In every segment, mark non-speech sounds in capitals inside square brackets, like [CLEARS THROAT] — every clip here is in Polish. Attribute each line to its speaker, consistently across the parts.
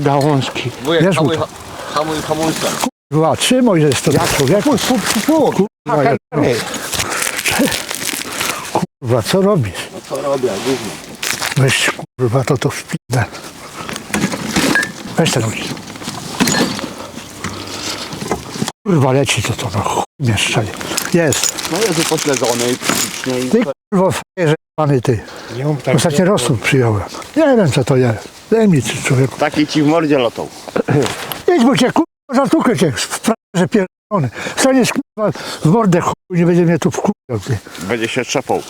Speaker 1: Gałązki.
Speaker 2: Wujek,
Speaker 3: Wiesz,
Speaker 2: hamuj, hamuj hamulcem.
Speaker 3: Kurwa, trzymaj, że jest to jak człowieku. Kurwa, ja- kurwa, co robisz?
Speaker 2: No co robię, gówno.
Speaker 3: Weź kurwa, to to wpinę. Weź ten. Kurwa, leci to to, no chuj mnie strzeli. Jest.
Speaker 2: No jest upośledzony psychicznie i...
Speaker 3: Ty kurwa, frajerze, pany ty.
Speaker 1: Nie mów tak.
Speaker 3: Ostatni rosół przyjąłem. Nie wiem, co to jest. Daj mi ty, człowieku.
Speaker 2: Taki ci w mordzie lotał. [CLEARS THROAT]
Speaker 3: Idź, bo cię kurwa, zatukę cię, w frajerze pierdolony. Staniesz kurwa w mordę chuj, nie będzie mnie tu wkurwiał, ty.
Speaker 2: Będzie się trzepał.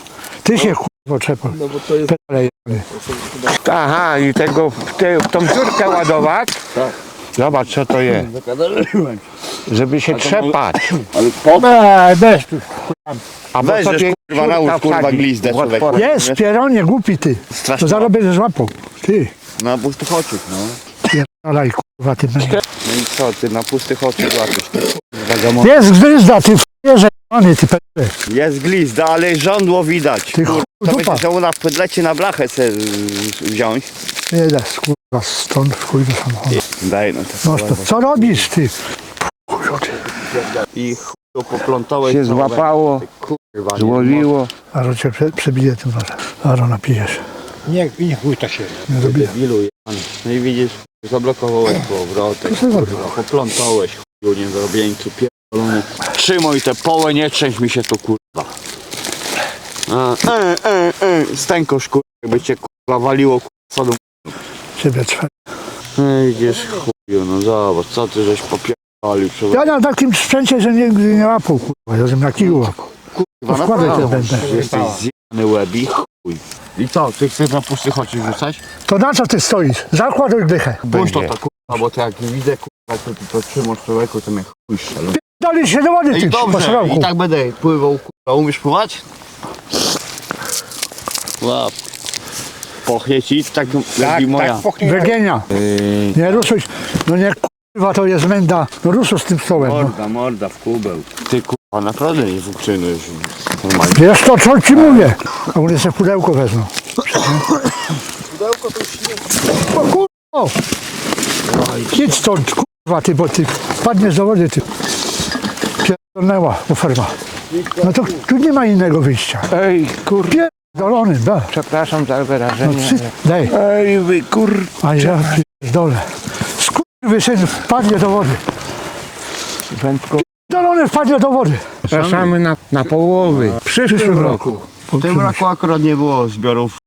Speaker 3: Ty się kurwa trzepał.
Speaker 2: No bo to jest...
Speaker 3: Pedale jebany.
Speaker 1: Aha, i tego w, te, w tą dziurkę ładować?
Speaker 2: Tak.
Speaker 1: Zobacz co to jest.
Speaker 2: Zakadaliłem.
Speaker 1: Żeby się trzepać.
Speaker 2: Ale po...
Speaker 3: Eee, bez tu.
Speaker 1: A
Speaker 2: Weź, żeś, kurwa, nałóż, kurwa, glizdę, człowieku.
Speaker 3: Jest, pieronie, głupi ty.
Speaker 2: Strasznie.
Speaker 3: To zarobię ze złapą. Ty,
Speaker 2: Na pustych oczach, no.
Speaker 3: pierdolaj kurwa ty będzie.
Speaker 2: No i co, ty na pustych oczach łapiesz. ty, kurwa,
Speaker 3: Jest gryzda, ty frajerze jebany, ty pedale.
Speaker 2: Jest glizda, ale żądło widać.
Speaker 3: Ty
Speaker 2: Kurwa,
Speaker 3: chuj,
Speaker 2: to
Speaker 3: dupa.
Speaker 2: będzie chciał na pydlecie na blachę se y, wziąć.
Speaker 3: Nie da, kurwa, stąd chuj do samochodu.
Speaker 2: Daj no to.
Speaker 3: No to co robisz ty?
Speaker 2: I chuj poplątałeś.
Speaker 1: Się złapało,
Speaker 2: Kurwa, nie
Speaker 1: złowiło.
Speaker 3: Aro cię prze, przebije tym razem. Aro napijesz.
Speaker 1: Nie, nie chłyta się.
Speaker 3: Nie robię.
Speaker 2: Debilu jebany. No i widzisz, zablokowałeś powrotek, kurwa, poplątałeś chuju niezrobieńcu, pierdolony. Trzymaj te połę, nie trzęś mi się tu kurwa. A, e, e, e, stękosz kurwa, jakby cię kurwa waliło kurwa sodą.
Speaker 3: Ciebie trwa.
Speaker 2: No widzisz chuju, no zobacz, co ty żeś popierdolił człowiek.
Speaker 3: Ja na takim sprzęcie, że nigdy nie łapał, kurwa. Ja żebym na kiju łapał.
Speaker 2: Kurwa,
Speaker 3: wkładaj
Speaker 2: naprawdę,
Speaker 3: ten będę.
Speaker 2: Jesteś zjebany łeb i chuj. I co, ty chcesz na pustych oczy rzucać?
Speaker 3: To na co ty stoisz? Zakładuj dychę.
Speaker 2: Puść to tak kurwa, bo to jak widzę kurwa, to ty to trzymasz człowieku, to mnie chuj strzelą.
Speaker 3: Dalisz się do wody, ty,
Speaker 2: dobrze, i tak będę pływał, kurwa, umiesz pływać? Łap. Pochnie ci, tak jak moja.
Speaker 3: Wygienia.
Speaker 2: Yy,
Speaker 3: Nie ruszuj. No nie, kurwa, to jest menda. No ruszuj z tym stołem. No.
Speaker 2: morda, morda w kubeł. Ty kurwa, naprawdę nie funkcjonujesz normalnie.
Speaker 3: Wiesz to, co ci mówię? A mnie sobie pudełko wezmą.
Speaker 2: Pudełko to już nie...
Speaker 3: O kurwa! Idź stąd, kurwa, ty, bo ty padniesz do wody, ty. Pierdolnęła oferma. No to tu nie ma innego wyjścia.
Speaker 1: Ej, kur...
Speaker 3: Pierdolony, da.
Speaker 1: Przepraszam za
Speaker 3: No,
Speaker 1: wyrażenie.
Speaker 3: psy, daj.
Speaker 1: Ej, wy kur...
Speaker 3: A ja pierdolę. Skurwysyn wpadnie do wody.
Speaker 1: Wędko.
Speaker 3: Pierdolony wpadnie do wody.
Speaker 1: Zapraszamy na, na połowy. W przyszłym roku.
Speaker 2: W tym roku akurat nie było zbiorów